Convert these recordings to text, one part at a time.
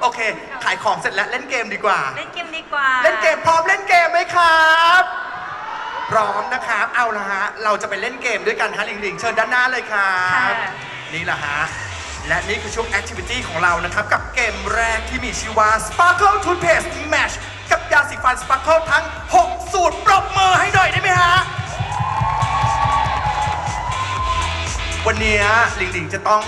โอเค ขายของเสร็จแล้วเล่นเกมดีกว่า เล่นเกมดีกว่าเล่นเกมพร้อมเล่นเกมไหมครับ พร้อมนะครับ เอาละฮะ เราจะไปเล่นเกมด้วยกันฮะหลิงหลิงเชิญด้านหน้าเลยครับนี่แหละฮะ และนี่คือช่วงแอคทิวิตี้ของเรานะครับ กับเกมแรกที่มีชื่อว่า Sparkle Toothpaste Match กับยาสีฟัน Sparkle ทั้ง 6 สูตรปรบมือให้หน่อยได้ไหมฮะ วันนี้หลิงหลิงจะต้อง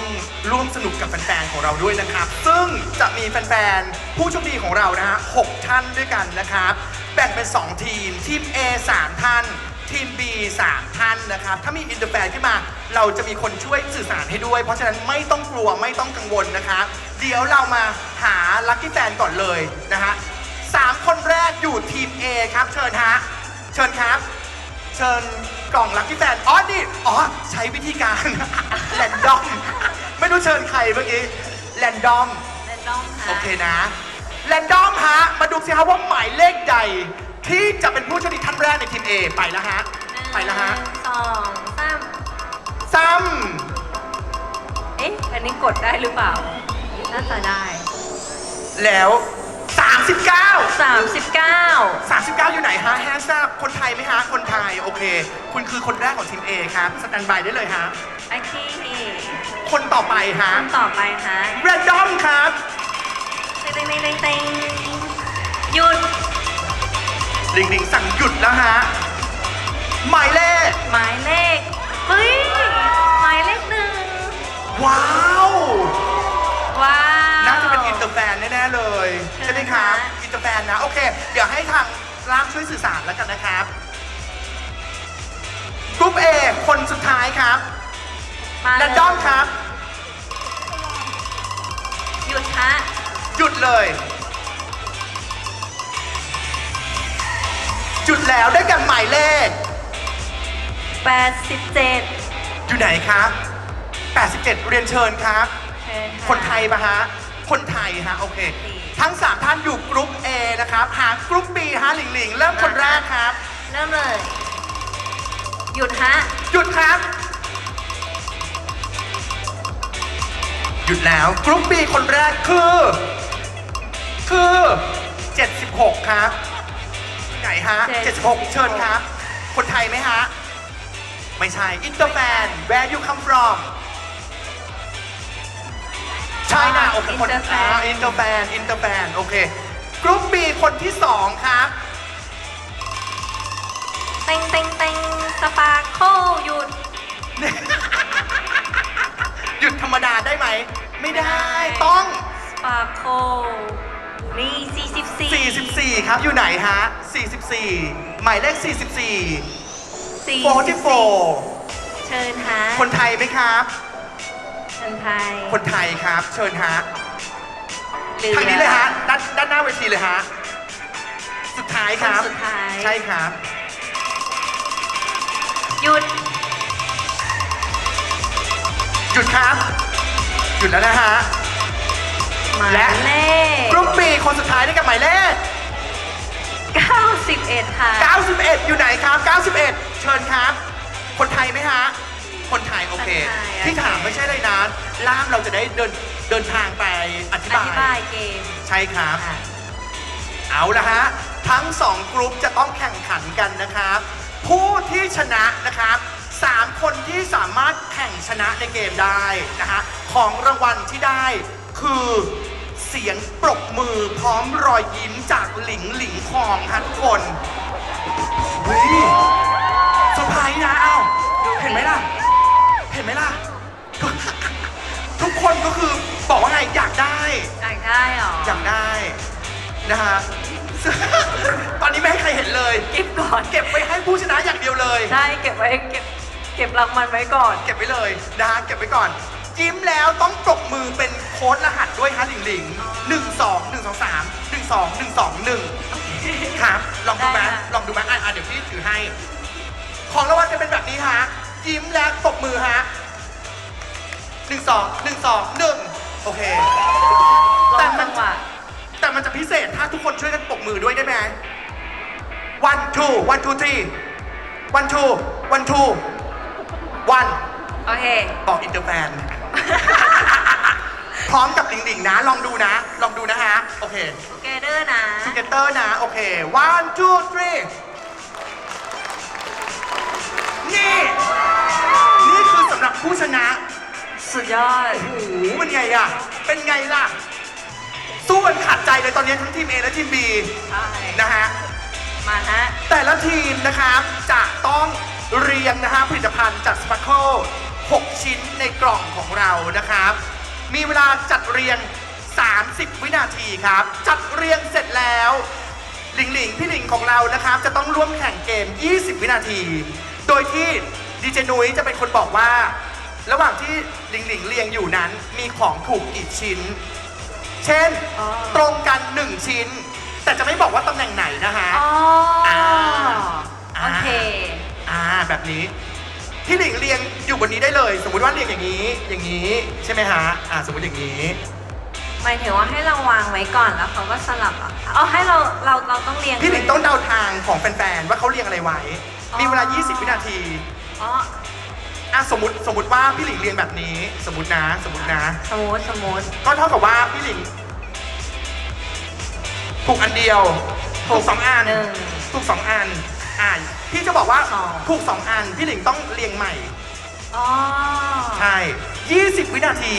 ร่วมสนุกกับแฟนๆของเราด้วยนะครับ ซึ่งจะมีแฟนๆ ผู้โชคดีของเรานะฮะ6ท่านด้วยกันนะครับ แบ่งเป็น 2 ทีม ทีม A 3 ท่าน ทีม B 3 ท่านนะครับ ถ้ามีอินเตอร์แฟนขึ้นมา เราจะมีคนช่วยสื่อสารให้ด้วย เพราะฉะนั้นไม่ต้องกลัวไม่ต้องกังวลนะครับเดี๋ยวเรามาหาลัคกี้แฟนก่อนเลยนะฮะสามคนแรกอยู่ทีม A ครับเชิญฮะเชิญครับ ชิญกล่องลัคกี้แฟนอ๋อนี่อ๋อใช้วิธีการ แรนดอม ไม่รู้เชิญใครเมื่อกี้แรนดอมเล่นน้องค่ะโอเคนะแรนดอมฮะ มาดูสิฮะว่าหมายเลขใด ที่จะเป็นผู้โชคดีท่านแรกในทีม A ไปแล้วฮะ ไปแล้วฮะ หนึ่งสองสามซ้เอ๊ะ อันนี้กดได้หรือเปล่า น่าจะได้ำแล้ว 39 39 39 อยู่ไหนฮะแฮชแท็กคนไทยไหมฮะ คนไทย โอเค คุณคือคนแรกของทีม A ครับสแตนบายได้เลยฮะ โอเคคนต่อไปฮะคนต่อไปฮะแรนดอมครับเต็งเต็งเต็งเต็งเต็งหยุดลิงลิงสั่งหยุดแล้วฮะ หมายเลข หมายเลขเฮ้ยหมายเลขหนึ่งว้าว ว้าวน่าจะ เป็นอินเตอร์แฟนแน่ๆเลยใช่ใช่ไหมครับค่ะอินเตอร์แฟนนะโอเค เดี๋ยวให้ทางร่ามช่วยสื่อสารแล้วกันนะครับกรุ๊ป A คนสุดท้ายครับมาแรนดอมครับ หยุดฮะหยุดเลย หยุดแล้วได้กันหมายเลข 87อยู่ไหนครับ 87 เรียนเชิญครับ เชิญะคนไทยปะฮะ คนไทยฮะโอเค ทั้ง 3 ท่านอยู่กรุ๊ป A นะครับ หากรุ๊ป B ฮะหลิงหลิงเริ่มคนแรกครับ เริ่มเลย หยุดฮะ หยุดครับ หยุดแล้วกรุ๊ป B คนแรกคือ คือ 76 ครับ ไหนฮะ 76 เชิญครับ คนไทยไหมฮะ ไม่ใช่ อินเตอร์แฟน where you come from ใช่นะโอเคคน Interfan อ่าอินเตอร์แฟนอินเตอร์แฟนโอเคกรุ๊ป B คนที่2ครับ เต็งเต็งเต็งสปาร์โคหยุด หยุดธรรมดาได้ไหม ไม่ได้ ต้อง สปาร์โคนี่44 44 ครับ อยู่ไหนฮะ 44 หมายเลข 44 44เชิญฮะ คนไทยไหมครับ คนไทยคนไทยครับ เชิญฮะหรือ ทางนี้เลยฮะด้านด้านหน้าเวทีเลยฮะสุดท้ายครับคนสุดท้าย ใช่ครับ หยุด หยุดครับ หยุดแล้วนะฮะ หมายและ เลขกรุ๊ปบีคนสุดท้ายได้กับหมายเลข 91 ค่ะ91 อยู่ไหนครับ 91 เชิญครับ คนไทยไหมฮะ คนไทยโอเค คนไทยที่ถามไม่ใช่เลยนะล่ามเราจะได้เดินเดินทางไปอธิอบายธิบายเกมใช่ครับ ค่ะ เอาละฮะ ทั้งสองกลุ่มจะต้องแข่งขันกันนะครับ ผู้ที่ชนะนะครับสามคนที่สามารถแข่งชนะในเกมได้นะฮะของรางวัลที่ได้คือเสียงปรบมือพร้อมรอยยิ้มจากหลิงหลิงคองฮะทุกคนเฮ้ยเซอร์ไพรส์นะเอ้าเห็นไหมล่ะ เห็นไหมล่ะ ทุกคนก็คือบอกว่าไงอยากได้ อยากได้เหรอ อยากได้นะฮะ ตอนนี้ไม่ให้ใครเห็นเลย เก็บก่อน เก็บไว้ให้ผู้ชนะอย่างเดียวเลย ใช่ เก็บไว้เก็บเก็บรางวัลไว้ก่อน เก็บไว้เลยนะฮะเก็บไว้ก่อนยิ้มแล้วต้องปรบมือเป็นโค้ดรหัสด้วยฮะหลิงหลิงหนึ่งสองหนึ่งสองสามหนึ่งสองหนึ่งสองหนึ่งครับลองดูไหมได้ค่ะ ลองดูไหมอะอะเดี๋ยวพี่ถือให้ ของรางวัลจะเป็นแบบนี้ฮะ ยิ้มแล้วปรบมือฮะหนึ่งสองหนึ่งสองหนึ่งโอเคลแต่องมัจันงหวะแต่มันจะพิเศษถ้าทุกคนช่วยกันปรบมือด้วยได้ไหม one two one two three one two one two one โอเค บอกอินเตอร์แฟน พร้อมกับหลิงหลิงนะ ลองดูนะ ลองดูนะฮะเค together นะ together นะ โอเค one two three นี่นี่คือสำ หรับผู้ชนะสุดยอด โอ้โหเป็นไงอะเป็นไงล่ะ สู้กันขาดใจเลยตอนนี้ทั้งทีม A และทีม B ใช่ นะฮะ มาฮะ แต่ละทีมนะครับจะต้องเรียงนะฮะผลิตภัณฑ์จากสปาร์ l ล6ชิ้นในกล่องของเรานะครับ มีเวลาจัดเรียง 30 วินาทีครับ จัดเรียงเสร็จแล้ว หลิงหลิงพี่หลิงของเรานะครับ จะต้องร่วมแข่งเกม 20 วินาที โดยที่ ดีเจนุ้ยจะเป็นคนบอกว่า ระหว่างที่หลิงหลิงเรียงอยู่นั้น มีของถูกกี่ชิ้น เช่น อ๋อ ตรงกัน1ชิ้น แต่จะไม่บอกว่าตำแหน่งไหนนะฮะ อ๋ออาโอเค อ่าแบบนี้พี่หลิงเรียงอยู่บนนี้ได้เลย สมมุติว่าเรียงอย่างนี้ อย่างนี้ใช่ไหมฮะอ่าสมมติอย่างนี้ หมายถึงว่าให้เราวางไว้ก่อนแล้วเขาก็สลับอะเอาให้เราเราเราต้องเรียงพี่หลิงต้องเดาทางของแฟนๆว่าเขาเรียงอะไรไว้อ๋อมีเวลา 20 วินาที อ๋ออะสมมติสมมติว่าพี่หลิงเรียงแบบนี้ สมมตินะ สมมตินะ สมมติสมมติก็เท่ากับว่าพี่หลิงถูกอันเดียว ถูกสองอันหนึ่ง ถูกสองอันอ่าพี่จะบอกว่าสอง ถูกสองอันพี่หลิงต้องเรียงใหม่ อ๋อ ใช่ 20 วินาที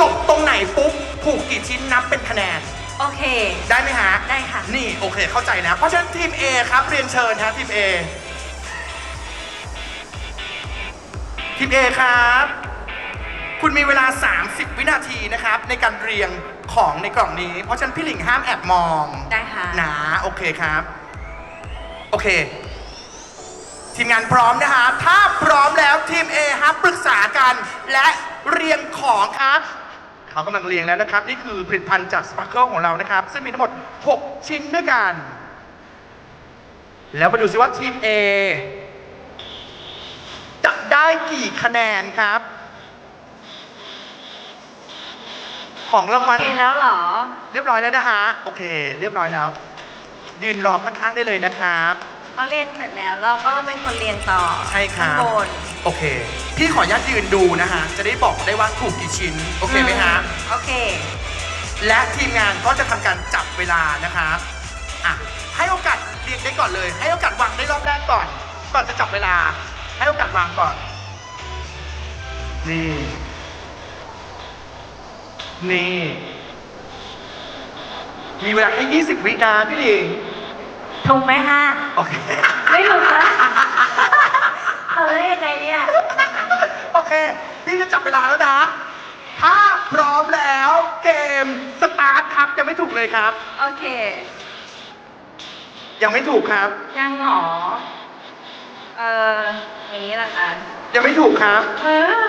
จบตรงไหนปุ๊บ ถูกกี่ชิ้นนับเป็นคะแนน โอเค ได้ไหมฮะ ได้ค่ะ นี่ โอเค เข้าใจนะ เพราะฉะนั้นทีม A ครับ เรียนเชิญฮะทีม A ทีม A ครับ คุณมีเวลา 30 วินาทีนะครับ ในการเรียงของในกล่องนี้ เพราะฉะนั้นพี่หลิงห้ามแอบมองได้ค่ะ นะโอเคครับ โอเค ทีมงานพร้อมนะฮะถ้าพร้อมแล้วทีม A ครับปรึกษากันและเรียงของครับ เขากำลังเรียงแล้วนะครับ นี่คือผลิตภัณฑ์จากสปาร์เคิลของเรานะครับ ซึ่งมีทั้งหมด 6 ชิ้นด้วยกัน แล้วมาดูซิว่าทีม A จะได้กี่คะแนนครับ ของรางวัลโอเคแล้วเหรอ เรียบร้อยแล้วนะฮะโอเค เรียบร้อยแล้วยืนรอข้างๆได้เลยนะครับ เขาเรียนเสร็จแล้วเราก็เป็นคนเรียนต่อใช่ครัข้างบบนโอเค พี่ขออนุญาตยืนดูนะฮะ จะได้บอกได้ว่าถูกกี่ชิ้น โอเคไหมฮะ โอเค และทีมงานก็จะทำการจับเวลานะครับอะให้โอกาสเรียงได้ก่อนเลย ให้โอกาสวางได้รอบแรกก่อน ก่อนจะจับเวลา ให้โอกาสวางก่อน นี่ นี่ มีเวลาแค่ 20 วินาทีพี่หลิงถูกไหมฮะ โอเค ไม่ถูกนะเอาได้ยังไงเนี่ย โอเค พี่จะจับเวลาแล้วนะ ถ้าพร้อมแล้วเกมสตาร์ทครับยังไม่ถูกเลยครับ โอเค ยังไม่ถูกครับ ยังหรอ เออ อย่างนี้ละกันยังไม่ถูกครับเออ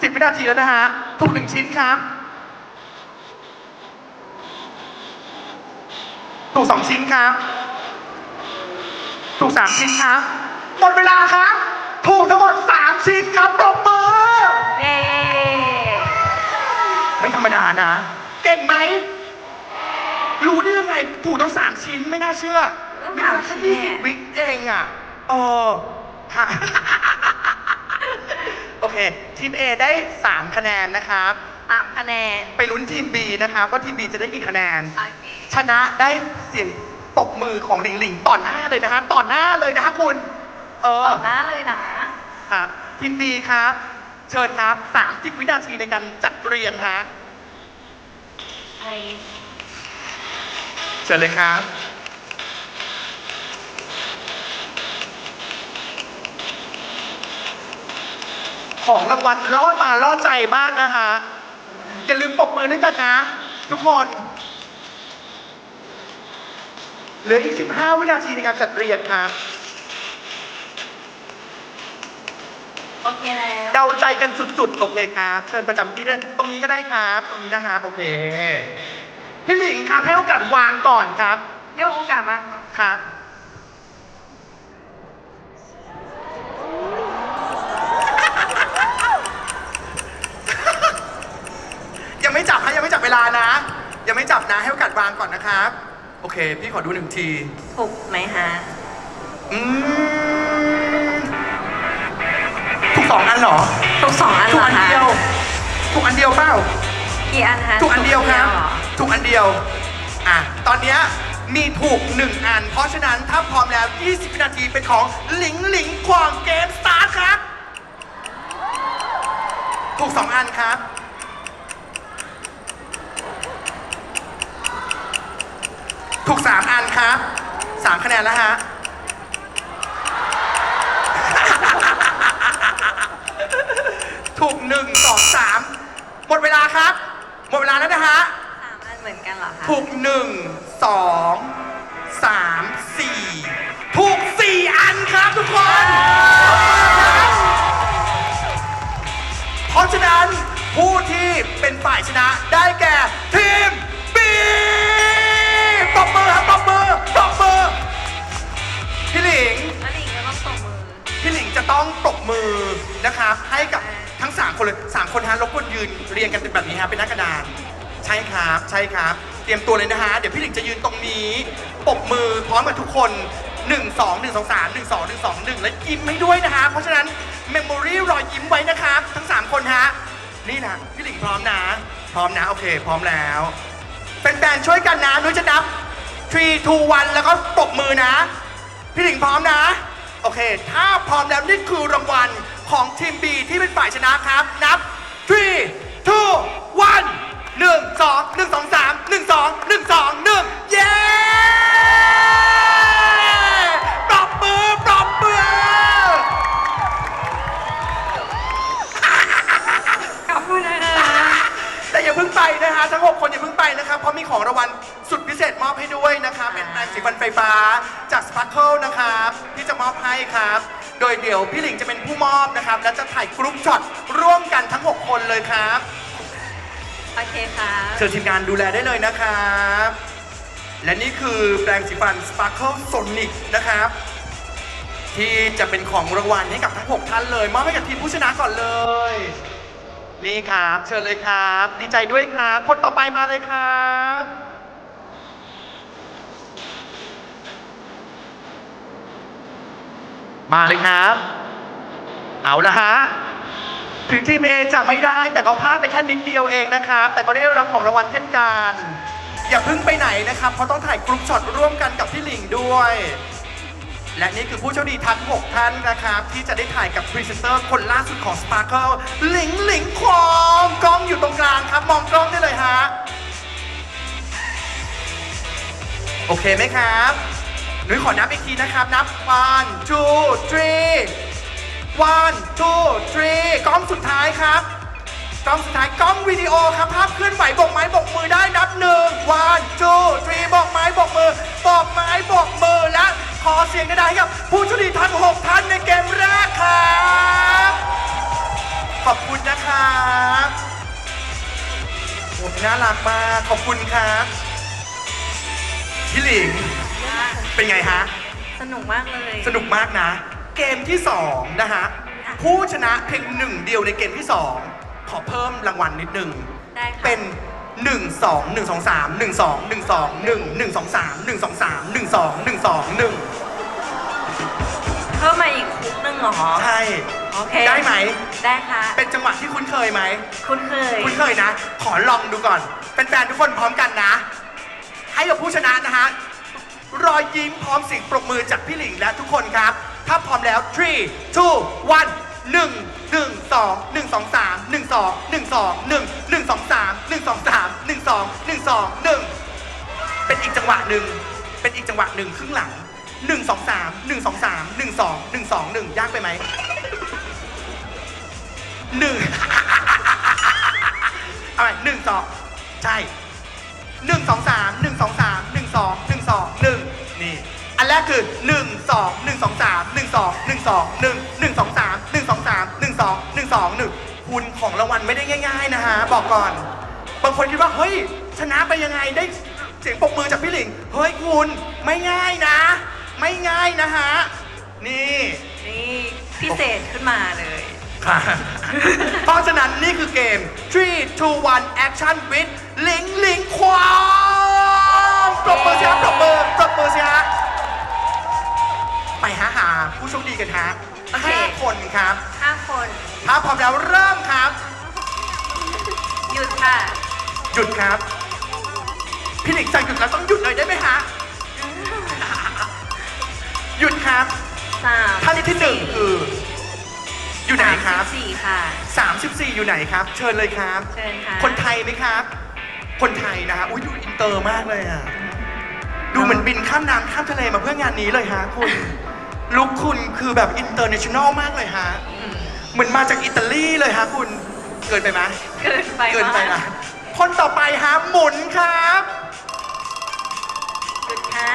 สิบวินาทีแล้วนะฮะ ถูกหนึ่งชิ้นครับ ถูกสองชิ้นครับ ถูกสามชิ้นครับ หมดเวลาครับ ถูกทั้งหมดสามชิ้นครับปรบมือ เย้ไม่ธรรมดานะ เก่งไหม รู้ได้ยังไงถูกทั้งสามชิ้นไม่น่าเชื่อต้องมีถามแค่ฉันยี่แน่สิบวิเองอะเออค่ะ โอเค ทีม A ได้ 3 คะแนนนะครับ ตามคะแนนไปลุ้นทีม B นะครับว่าทีม B จะได้กี่คะแนน โอเคชนะได้เสียงตบมือของหลิงหลิงต่อหน้าเลยนะครับต่อหน้าเลยนะครับคุณ เออ ต่อหน้าเลยนะ ครับทีม B ครับ เชิญครับ 30 วินาทีในการจัดเรียงฮะ ไอ เชิญเลยครับ ของรางวัลรอดมาล่อใจมากนะคะอย่าลืมปรบมือด้วยกันนะทุกคนเหลืออีก 15 วินาทีในการจัดเรียงครับโอเคแล้วเดาใจกันสุดๆโอเคครับเชิญประจำที่เลยตรงนี้ก็ได้ครับตรงนี้นะครับโอเคพี่หลิงครับให้โอกาสวางก่อนครับเดี๋ยวโอกาสมาครับ ยังไม่จับฮะยังไม่จับเวลานะ ยังไม่ จับนะให้โอกาสวางก่อนนะครับ โอเค พี่ขอดูหนึ่งที ถูกไหมฮะ อืมถูกสองอันเหรอถูกสองอันถูเหกรออันคะเดียวถูกอันเดียวเปล่า กี่อันฮะถูกอันเดียวครับเหรอถูกอันเดียว อะ ตอนเนี้ยมีถูก1อัน เพราะฉะนั้นถ้าพร้อมแล้ว 20วินาทีเป็นของหลิงหลิงควางเกมสตาร์ทครับ ถูก2อันครับ ถูก 3 อันครับ 3 คะแนนแล้วฮะ ถูก 1 2 3 หมดเวลาครับ หมดเวลาแล้วนะฮะ สามอันเหมือนกันเหรอคะ ถูกหนึ่งสองสามสี่ถูกสี่อันครับทุกคน เพราะฉะนั้นผู้ที่เป็นฝ่ายชนะได้แก่ทีม ต้องปรบมือนะครับให้กับทั้ง 3 คนเลย 3 คนฮะรบกวนยืนเรียงกันเป็นแบบนี้ฮะเป็นหน้ากระดาน ใช่ครับ ใช่ครับ เตรียมตัวเลยนะฮะ เดี๋ยวพี่หลิงจะยืนตรงนี้ปรบมือพร้อมกับทุกคน 1 2 1 2 3 1 2 1 2 1 และยิ้มให้ด้วยนะฮะ เพราะฉะนั้นเมมโมรี่รอยยิ้มไว้นะครับ ทั้ง 3 คนฮะ นี่นะพี่หลิงพร้อมนะ พร้อมนะ โอเค พร้อมแล้ว เป็นแฟนๆช่วยกันนะนุ้ยจะนับ3 2 1 แล้วก็ปรบมือนะ พี่หลิงพร้อมนะ โอเค ถ้าพร้อมแล้วนี่คือรางวัลของทีม B ที่เป็นฝ่ายชนะครับ นับ 3 2 1 1 2 1 2 3 1 2 1 2 1 เย้ปรบมือปรบมือขอบคุณนะคะแต่อย่าเพิ่งไปนะฮะทั้ง 6 คนอย่าเพิ่งไปนะครับ เพราะมีของรางวัล เป็นแปรงสีฟันไฟฟ้าจาก Sparkle นะครับที่จะมอบให้ครับ โดยเดี๋ยวพี่หลิงจะเป็นผู้มอบนะครับ และจะถ่ายกรุ๊ปช็อตร่วมกันทั้ง 6 คนเลยครับ โอเคค่ะ เชิญทีมงานดูแลได้เลยนะครับ และนี่คือแปรงสีฟัน Sparkle Sonic นะครับ ที่จะเป็นของรางวัลให้กับทั้ง 6 ท่านเลย มอบให้กับทีมผู้ชนะก่อนเลย นี่ครับ เชิญเลยครับ ดีใจด้วยครับ คนต่อไปมาเลยครับ มาเลยครับ เอาละฮะถึงทีมเอจะไม่ได้ แต่เขาพลาดไปแค่นิดเดียวเองนะครับ แต่ก็ได้รับของรางวัลเช่นกัน อย่าเพิ่งไปไหนนะครับ เพราะต้องถ่ายกรุ๊ปช็อตร่วมกันกับพี่หลิงด้วย และนี่คือผู้โชคดีทั้ง 6 ท่านนะครับ ที่จะได้ถ่ายกับพรีเซนเตอร์คนล่าสุดของ Sparkle หลิงหลิงควองกล้องอยู่ตรงกลางครับ มองกล้องได้เลยฮะ โอเคไหมครับห นุ้ยขอนับอีกทีนะครับ นับ one two three one two three กล้องสุดท้ายครับ กล้องสุดท้ายกล้องวิดีโอครับ ภาพเคลื่อนไหวบอกไม้บอกมือได้นับหนึ่ง one two three บอกไม้บอกมือบอกไม้บอกมือและขอเสียงกระดาษให้กับ ผู้โชคดีทั้งหกท่านในเกมแรกครับ ขอบคุณนะครับโอ้น่ารักมากขอบคุณครับพี่หลิง เป็นไงฮะ สนุกมากเลยสนุกมากนะ เกมที่ 2 นะฮะ ผู้ชนะเพียงหนึ่งเดียวในเกมที่ 2 ขอเพิ่มรางวัลนิดนึง ได้ค่ะเป็น 1 2 1 2 3 1 2 1 2 1 1 2 3 1 2 3 1 2 1 2 1เพิ่มมาอีกคุกหนึ่งเหรอ ใช่ โอเค ได้ไหม ได้ค่ะ เป็นจังหวะที่คุ้นเคยไหม คุณเคย คุ้นเคยนะ ขอลองดูก่อน เป็นแฟนๆทุกคนพร้อมกันนะ ให้กับผู้ชนะนะฮะ รอยยิ้มพร้อมเสียงปรบมือจากพี่หลิงและทุกคนครับ ถ้าพร้อมแล้ว 3 2 1 1 1 2 1 2 3 1 2 1 2 1 1 2 3 1 2 3 1 2 1 2 1 เป็นอีกจังหวะหนึ่ง เป็นอีกจังหวะหนึ่งครึ่งหลัง 1 2 3 1 2 3 1 2 1 2 1ยากไปไหมหนึ่งอาใหม่หนึ่งสองใช่หนึ่งสองสามหนึ่งสองสามหนึ่งสองหนึ่งสองหนึ่งนี่อั นแรกคือหนึ่งสองหนึ่งสองสามหนึ่งสองหนึ่งสองหนึ่งหนึ่งสองสามหนึ่งสองสามหนึ่งสองหนึ่งสองหนึ่งคุณของรางวัลไม่ได้ง่าย ๆนะฮะบอกก่อน บางคนคิดว่าเฮ้ย ชนะไปยังไงได้เสียงปรบมือจากพี่หลิง เฮ้ยคุณไม่ง่ายนะ ไม่ง่ายนะฮะ นี่นี่พิเศษขึ้นมาเลย ค่ะ เพราะฉะนั้นนี่คือเกม 3 2 1 action with ลิงลิงควางปรบมือสิฮะปรบมือปรบมือสิฮะไปหาหา ผู้โชคดีกันฮะโอเค ห้าคนครับห้าคน ถ้าพร้อมแล้วเริ่มครับ หยุดค่ะ หยุดครับ พี่หลิงสั่งหยุดแล้วต้องหยุดเลยได้ไหมฮะหยุดครับสามท่านที่หนึ่งคืออยู่ไหนครับ สามสิสี่ค่ะ 34 อยู่ไหนครับ เชิญเลยครับ เชิญค่ะ คนไทยไหมครับ คนไทยนะฮะอุ้ยดูอินเตอร์มากเลยอะ ดูเหมือนบินข้ามน้ำข้ามทะเลมาเพื่องานนี้เลยฮะคุณ ลุคคุณคือแบบอินเตอร์เนชั่นแนลมากเลยฮะ เหมือนมาจากอิตาลีเลยฮะคุณ เกินไปไหมเกินไปเกินไปมานะ คนต่อไปฮะหมุนครับหยุดค่ะ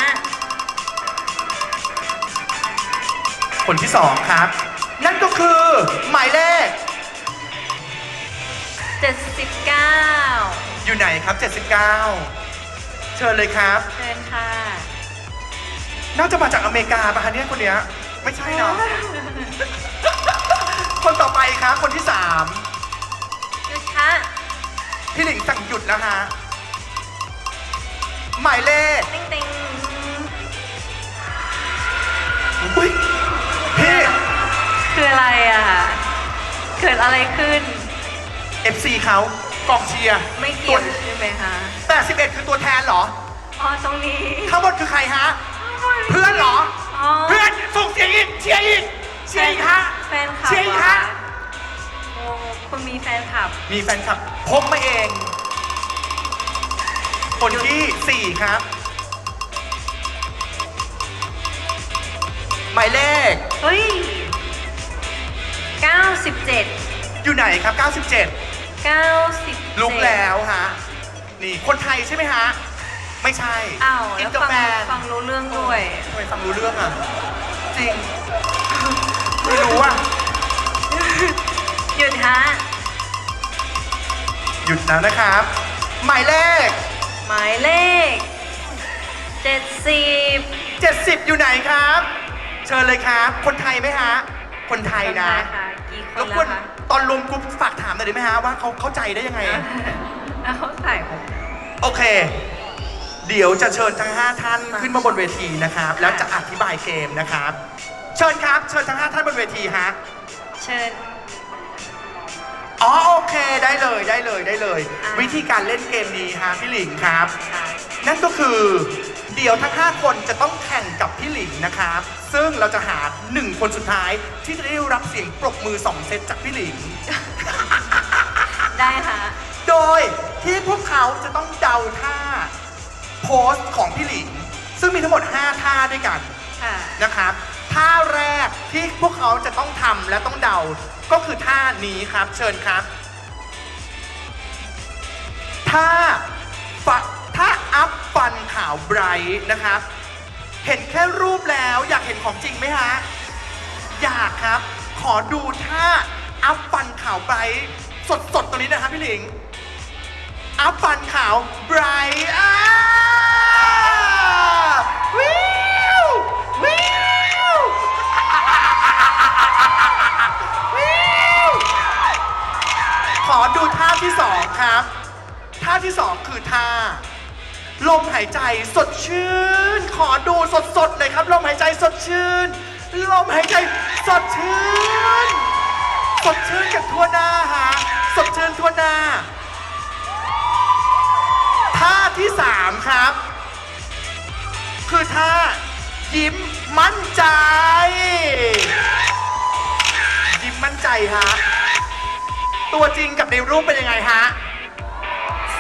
คนที่สองครับ นั่นก็คือ หมายเลขเจ็ดสิบเก้าอยู่ไหนครับ 79 เชิญเลยครับ เชิญค่ะ น่าจะมาจากอเมริกาปะคะเนี่ยคนเนี้ยไม่ใช่เนาะ คนต่อไปครับคนที่สามหยุดค่ะพี่หลิงสั่งหยุดแล้วฮะหมายเลขติ๊งติ๊งอุ้ยพี่ คืออะไรอะ เกิดอะไรขึ้น FC เขากองเชียร์ไม่เกี่ยวใช่ไหมคะ แต่ 11 คือตัวแทนเหรอ อ๋อตรงนี้ ทั้งหมดคือใครฮะ เพื่อนเหรอ อ๋อ เพื่อนส่งเสียงอีกเชียร์อีกเชียร์อีกฮะแฟนคลับเชียร์อีกฮะโอ้คุณมีแฟนคลับ มีแฟนคลับพกมาเอง คนที่4ครับ หมายเลขเฮ้ย 97 อยู่ไหนครับ 97 97ลุกแล้วฮะ นี่คนไทยใช่ไหมฮะ ไม่ใช่อ้าวอิแล้นวเตอร์ฟังแฟนฟังรู้เรื่องด้วย ทำไมฟังรู้เรื่องอะ จริง ไม่รู้อะ หยุดฮะหยุดแล้วนะครับ หมายเลข หมายเลข 70 70 อยู่ไหนครับ เชิญเลยครับ คนไทยไหมฮะ คนไทยนะค่ะกี่ครนบแล้กววนคะตอนรวมกลุ่มฝากถามหน่อยได้ไหมฮะว่าเขาเข้าใจได้ยังไงแล้วเขาถ่ายผมโอเค เดี๋ยวจะเชิญทั้ง 5 ท่านขึ้นมาบนเวทีนะครับ แล้วจะอธิบายเกมนะครับ เชิญครับ เชิญทั้ง 5 ท่านบนเวทีฮะ เชิญ อ๋อโอเคได้เลยได้เลยได้เลย อะ วิธีการเล่นเกมนี้ฮะพี่หลิงครับ ค่ะนั่นก็คือเดี๋ยวทั้ง 5 คนจะต้องแข่งกับพี่หลิงนะครับ ซึ่งเราจะหา 1 คนสุดท้ายที่จะได้รับเสียงปรบมือ 2 เซตจากพี่หลิง ได้ค่ะ โดยที่พวกเขาจะต้องเดาท่าโพ สต์ของพี่หลิง ซึ่งมีทั้งหมด 5 ท่าด้วยกันค่ะ นะครับ ท่าแรกที่พวกเขาจะต้องทำและต้องเดา ก็คือท่านี้ครับ เชิญครับ ท่าฟะท่าอัพฟันขาวไบรท์นะครับ เห็นแค่รูปแล้วอยากเห็นของจริงไหมฮะ อยากครับ ขอดูท่าอัพฟันขาวไบรท์สดๆตรงนี้นะครับพี่หลิง อัพฟันขาวไบรท์อ่า อดูท่าที่สองครับ ท่าที่สองคือท่า ลมหายใจสดชื่น ขอดูสดๆเลยครับ ลมหายใจสดชื่น ลมหายใจสดชื่น สดชื่นกันทั่วหน้าฮะ สดชื่นทั่วหน้า ท่าที่สามครับ คือท่า ยิ้มมั่นใจ ยิ้มมั่นใจฮะ ตัวจริงกับในรูปเป็นยังไงฮะ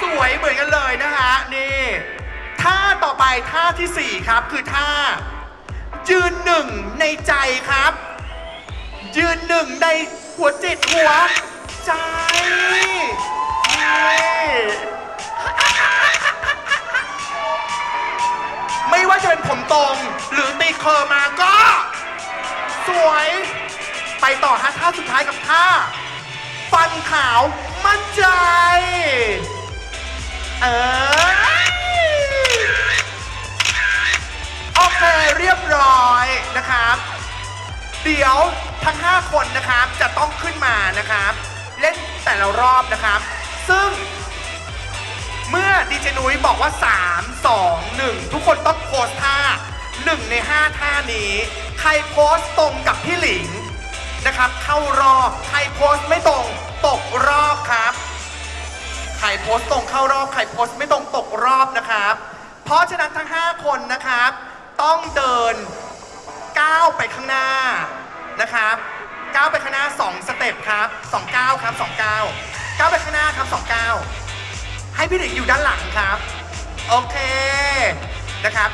สวยเหมือนกันเลยนะฮะ นี่ท่าต่อไปท่าที่สี่ครับคือท่า ยืนหนึ่งในใจครับ ยืนหนึ่งในหัวจิตหัวใจนี่ไม่ว่าจะเป็นผมตรงหรือตีเคอร์มาก็ สวย ไปต่อฮะท่าสุดท้ายกับท่า ฟันขาวมั่นใจ เออโอเคเรียบร้อยนะครับ เดี๋ยวทั้ง 5 คนนะครับจะต้องขึ้นมานะครับ เล่นแต่ละรอบนะครับ ซึ่ง เมื่อดีเจนุ้ยบอกว่า 3 2 1 ทุกคนต้องโพสท่า 1 ใน 5 ท่านี้ ใครโพสต์ตรงกับพี่หลิง นะครับ เข้ารอบใครโพสต์ไม่ตรงตกรอบครับใครโพสต์ตรงเข้ารอบใครโพสต์ไม่ตรงตกรอบนะครับ เพราะฉะนั้นทั้ง 5 คนนะครับ ต้องเดินก้าวไปข้างหน้านะครับก้าวไปข้างหน้า 2 สเต็ปครับ2ก้าวครับ2ก้าวก้าวไปข้างหน้าครับ2ก้าวให้พี่หลิงอยู่ด้านหลังครับ โอเคนะครับ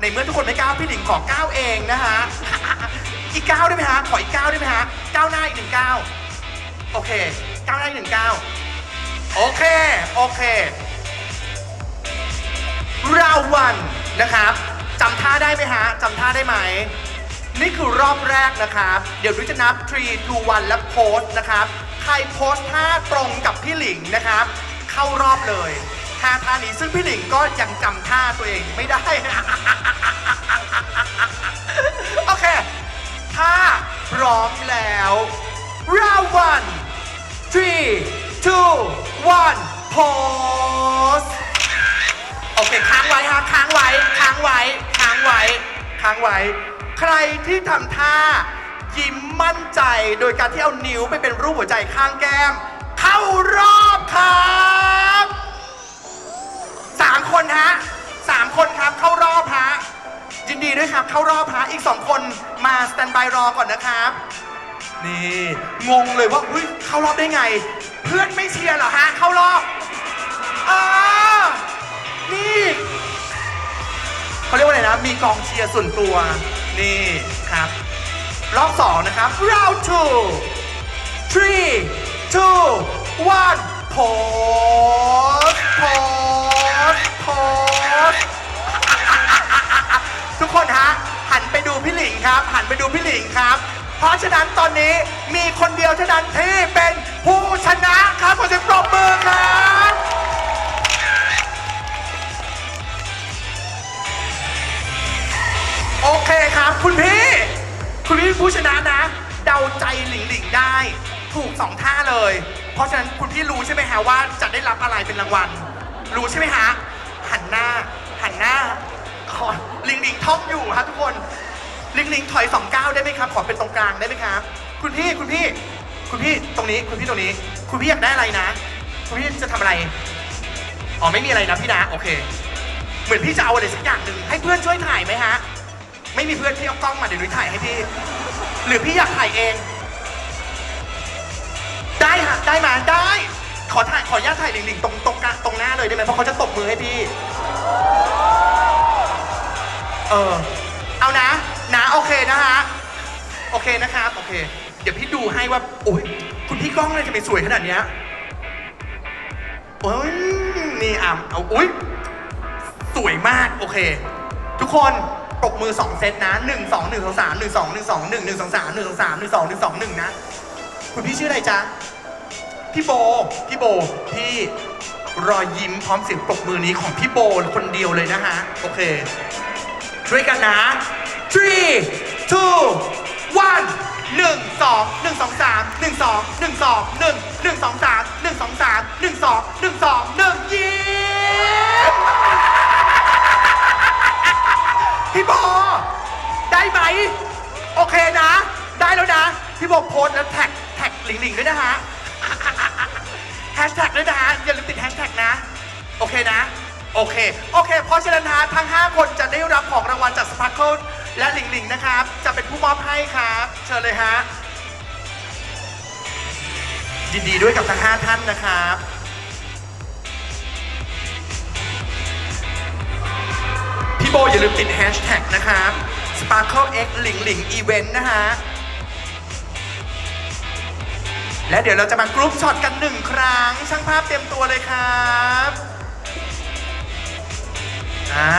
ในเมื่อทุกคนไม่ก้าวพี่หลิงขอก้าวเองนะฮะ อีกก้าวได้ไหมฮะขออีกก้าวได้ไหมฮะก้าวหน้าอีกหนึ่งก้าวโอเคก้าวหน้าอีกหนึ่งก้าวโอเค โอเค ราวันนะครับจำท่าได้ไหมฮะจำท่าได้ไหม นี่คือรอบแรกนะครับ เดี๋ยวนุ้ยจะนับ 3 2 1 และโพสต์นะครับ ใครโพสท่าตรงกับพี่หลิงนะครับ เข้ารอบเลยท่าท่านี้ซึ่งพี่หลิงก็ยังจำท่าตัวเองไม่ได้ โอเค ถ้าพร้อมแล้วราวัน3 2 1 pose โอเคค้างไว้ฮะค้างไว้ค้างไว้ค้างไว้ค้างไว้ ใครที่ทำท่า ยิ้มมั่นใจโดยการที่เอานิ้วไปเป็นรูปหัวใจข้างแก้ม เข้ารอบครับสามคนฮะ นดีด้วยครับ เข้ารอบฮะอีกสองคนมาสแตนบายรอก่อนนะครับ นี่ งงเลยว่าอุ้ยเข้ารอบได้ไง เพื่อนไม่เชียร์เหรอฮะ เข้ารอบอ่านี่เขาเรียกว่าอะไรนะ มีกองเชียร์ส่วนตัว นี่ครับ รอบสองนะครับ round two three two one pause pause pause ทุกคนฮะหันไปดูพี่หลิงครับ หันไปดูพี่หลิงครับ เพราะฉะนั้นตอนนี้มีคนเดียวเท่านั้นที่เป็นผู้ชนะครับขอเสียงปรบมือครับโอเคครับคุณพี่คุณพี่ผู้ชนะนะ เดาใจหลิงหลิงได้ ถูกสองท่าเลย เพราะฉะนั้นคุณพี่รู้ใช่ไหมฮะว่าจะได้รับอะไรเป็นรางวัล รู้ใช่ไหมฮะ ท่องอยู่ครับทุกคนหลิงหลิงถอยสองก้าวได้ไหมครับ ขอเป็นตรงกลางได้ไหมครับ คุณพี่คุณพี่ คุณพี่ตรงนี้คุณพี่ตรงนี้ คุณพี่อยากได้อะไรนะ คุณพี่จะทำอะไร อ๋อไม่มีอะไรนะพี่นะโอเค เหมือนพี่จะเอาอะไรสักอย่างหนึ่งให้เพื่อนช่วยถ่ายไหมฮะ ไม่มีเพื่อนที่เอากล้องมาเดี๋ยวนุ้ยถ่ายให้พี่ หรือพี่อยากถ่ายเอง ได้ฮะได้มาได้ ขอถ่ายขออนุญาตถ่ายหลิงตรงตรงกลางตรงหน้าเลยได้ไหมเพราะเขาจะตบมือให้พี่ เออ เอานะ นะโอเคนะฮะ โอเคนะครับ โอเค เดี๋ยวพี่ดูให้ว่า โอ้ยคุณพี่กล้องเลยจะไปสวยขนาดเนี้ยโอ้ยนี่อะเอาอุ้ยสวยมาก โอเค ทุกคนปรบมือ 2 เซตนะ 1 2 1 2 3 1 2 1 2 1 1 2 3 1 2 3 1 2 3 1 2 1 2 1 นะ คุณพี่ชื่ออะไรจ๊ะ พี่โบ พี่โบ พี่รอยยิ้มพร้อมเสียงปรบมือนี้ของพี่โบคนเดียวเลยนะฮะ โอเค ช่วยกันนะ three two one หนึ่งสองหนึ่งสองสามหนึ่งสองหนึ่งสองหนึ่งหนึ่งสองสามหนึ่งสองสามหนึ่งสองหนึ่งสองหนึ่งยิ้มพี่โบได้ไหม โอเคนะ ได้แล้วนะ พี่โบโพสต์แล้วแท็กแท็กหลิงหลิงด้วยนะฮะแฮชแท็กด้วยนะฮะอย่าลืมติดแฮชแท็กนะ โอเคนะ โอเค โอเค เพราะฉะนั้นนะทั้ง 5 คนจะได้รับของรางวัลจากสปาร์ค l และหลิงหลิงนะครับ จะเป็นผู้มอบให้ครับ เชิญเลยฮะ ยินดีด้วยกับทั้ง 5 ท่านนะครับ พี่โบอย่าลืมติดแฮชแท็กนะครับ Sparkle X หลิงหลิง Event นะฮะ และเดี๋ยวเราจะมากรุ๊ปช็อตกันหนึ่งครั้ง ช่างภาพเตรียมตัวเลยครับ อ่า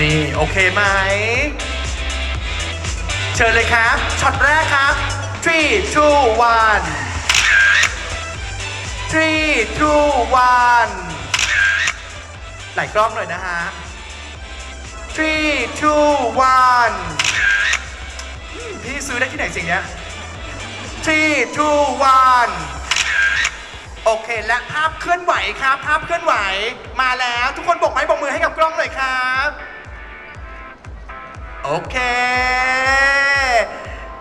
นี่ โอเคไหม เชิญเลยครับ ช็อตแรกครับ three two one three two one หลกล้องหน่อยนะฮะ three two one พี่ซื้อได้ที่ไหนสิ่งเนี้ย three two one โอเค และภาพเคลื่อนไหวครับ ภาพเคลื่อนไหวมาแล้ว ทุกคนบอกไม้บอกมือให้กับกล้องหน่อยครับ โอเค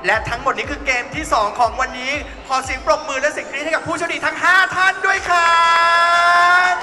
และทั้งหมดนี้คือเกมที่ 2 ของวันนี้ ขอเสียงปรบมือและเสียงกรี๊ดให้กับผู้โชคดีทั้ง 5 ท่านด้วยครับ